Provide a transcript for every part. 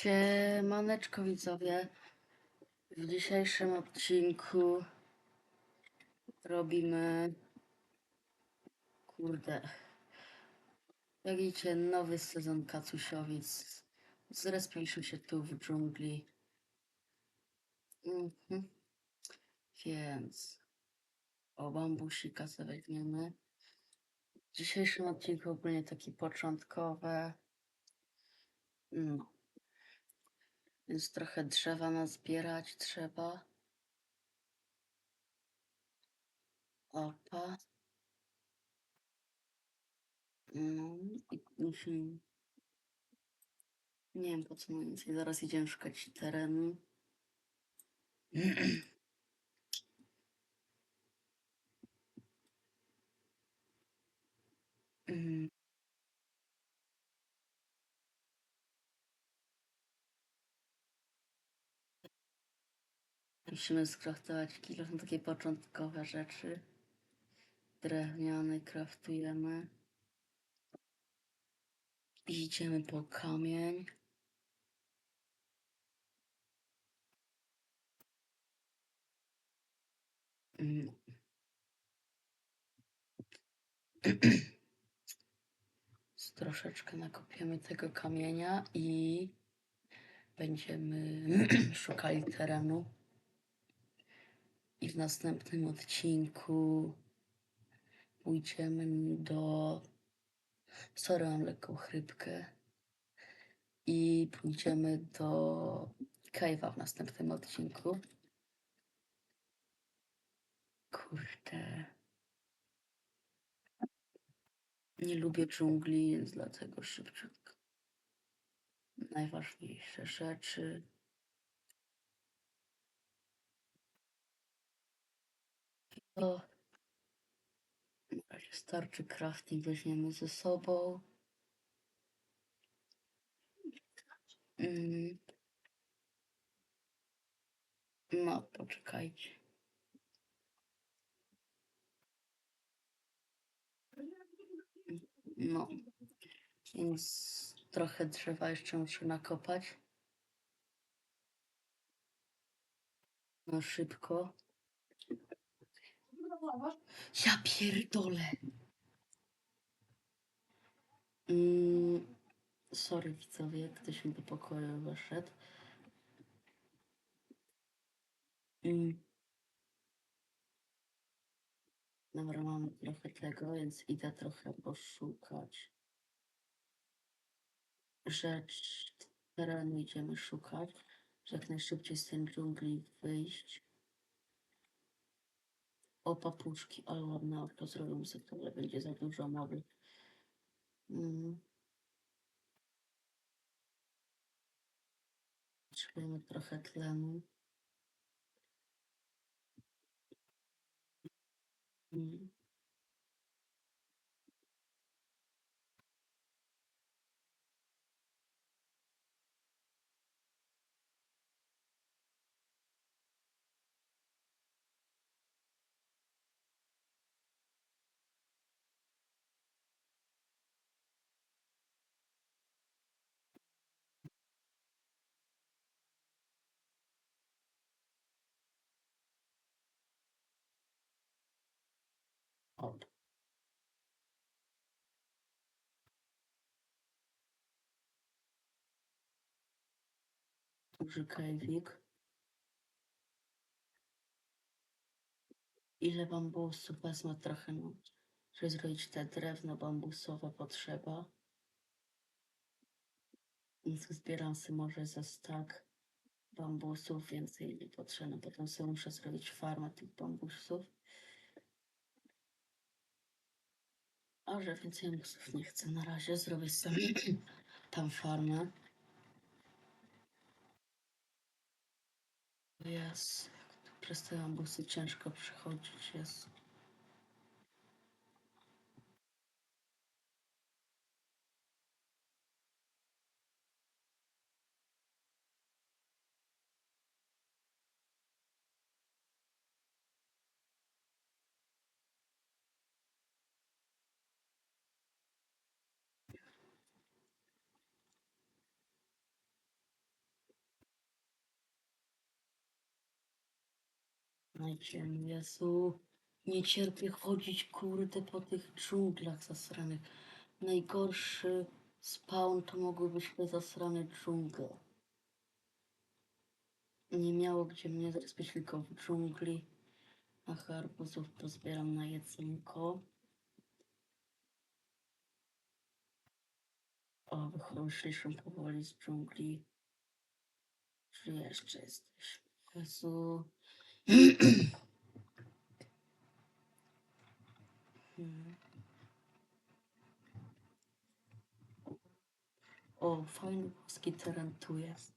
Siemaneczko widzowie. W dzisiejszym odcinku robimy kurde jak widzicie nowy sezon Kacusiowic. Zrespił się tu w dżungli. Mhm. Więc o bambusika sobie weźmiemy. W dzisiejszym odcinku ogólnie taki początkowe. No. Więc trochę drzewa nazbierać trzeba. Opa. No i musimy. Nie wiem po co mniej więcej. Zaraz idziemy szukać terenu. Musimy skraftować kilo, są takie początkowe rzeczy. Drewniany kraftujemy. Idziemy po kamień. Mm. Troszeczkę nakopiemy tego kamienia i będziemy szukali terenu. I w następnym odcinku pójdziemy do. Sorry, mam lekką chrypkę. I pójdziemy do Cave'a w następnym odcinku. Kurde. Nie lubię dżungli, więc dlatego szybciutko. Najważniejsze rzeczy. To starczy crafting weźmiemy ze sobą. Mm. No, poczekajcie. No, więc trochę drzewa jeszcze muszę nakopać. No szybko. Ja pierdolę. Mm, sorry widzowie, ktoś mi do pokoju weszedł. Mm. Dobra, mamy trochę tego, więc idę trochę poszukać. Rzecz terenu idziemy szukać, żeby jak najszybciej z tej dżungli wyjść. O papuczki, ale ładne auto zrobimy sobie ale będzie za dużo mowy. Mm. Potrzebujemy trochę tlenu. Mm. O, duży kajwik. Ile bambusów wezmę trochę, no, żeby zrobić te drewno bambusowe potrzeba. Więc zbieram sobie może ze stak bambusów, więcej nie potrzebne. Potem sobie muszę zrobić farmę tych bambusów. A że więcej bambusów nie chcę na razie, zrobię sobie tam farmę. Jest. Przez te ciężko przechodzić jest. Najciemniej, Jezu. Nie cierpię chodzić, kurde, po tych dżunglach zasranych. Najgorszy spawn to mogły być te zasrane dżungle. Nie miało gdzie mnie zrespić tylko w dżungli. A arbuzów to zbieram na jedzonko. O, wychodziliśmy powoli z dżungli. Czy jeszcze jesteś? Jezu. O, fajny polski teren tu jest.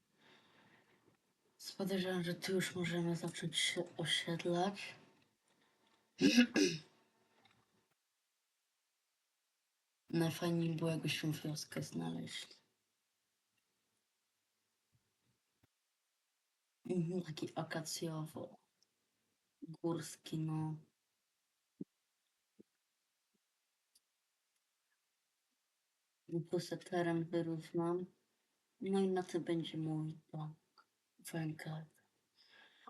Podejrzewam, że tu już możemy zacząć się osiedlać. Najfajniej było jakbyśmy wioskę znaleźli. Mhm, taki akacjowo. Górski, no. Se teren wyrównam. No i na tym będzie mój dom. Węgiel.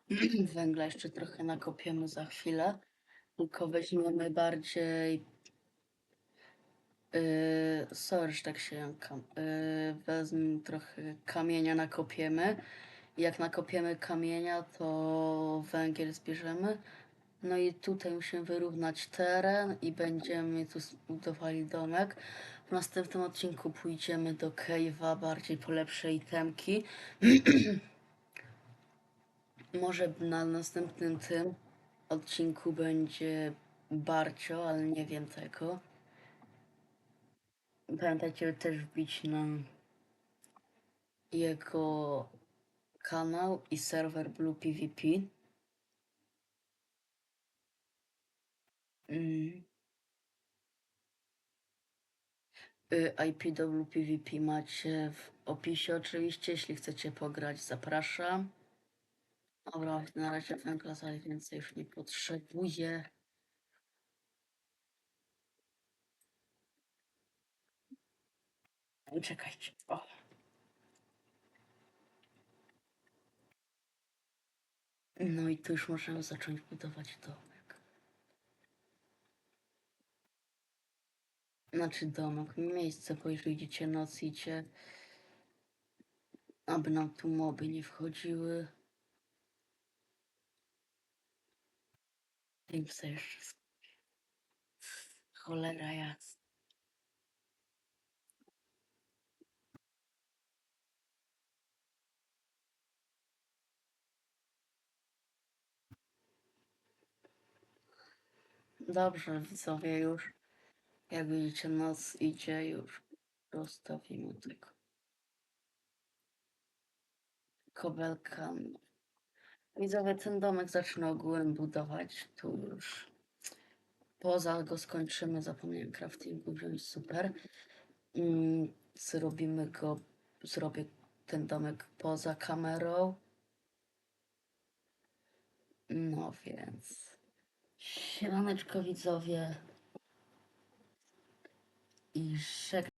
Węgla jeszcze trochę nakopiemy za chwilę. Tylko weźmiemy bardziej. Yy, sorry, że tak się jąkam. Yy, wezmę trochę kamienia, nakopiemy. Jak nakopiemy kamienia, to węgiel zbierzemy. No i tutaj musimy wyrównać teren i będziemy tu zbudowali domek. W następnym odcinku pójdziemy do Cave'a bardziej po lepsze itemki. Może na następnym tym odcinku będzie Barcio, ale nie wiem tego. Pamiętajcie też wbić na jego kanał i serwer Blue PvP. Mm. Y, IP do Blue PvP macie w opisie oczywiście, jeśli chcecie pograć zapraszam. Dobra, na razie węgla za więcej już nie potrzebuję. Czekajcie. O. No i tu już możemy zacząć budować domek. Znaczy domek, miejsce, bo jeżeli idziecie noc, idzie, aby nam tu moby nie wchodziły. Tym se jeszcze. Cholera jasna. Dobrze, widzowie już. Jak widzicie, noc idzie już. Rozstawimy tego. Kobelka. Widzowie, ten domek zacznę ogółem budować. Tu już. Poza go skończymy. Zapomniałem craftingu wziąć. Super. Mm, zrobimy go. Zrobię ten domek poza kamerą. No więc. Siemaneczko widzowie. I żegnam.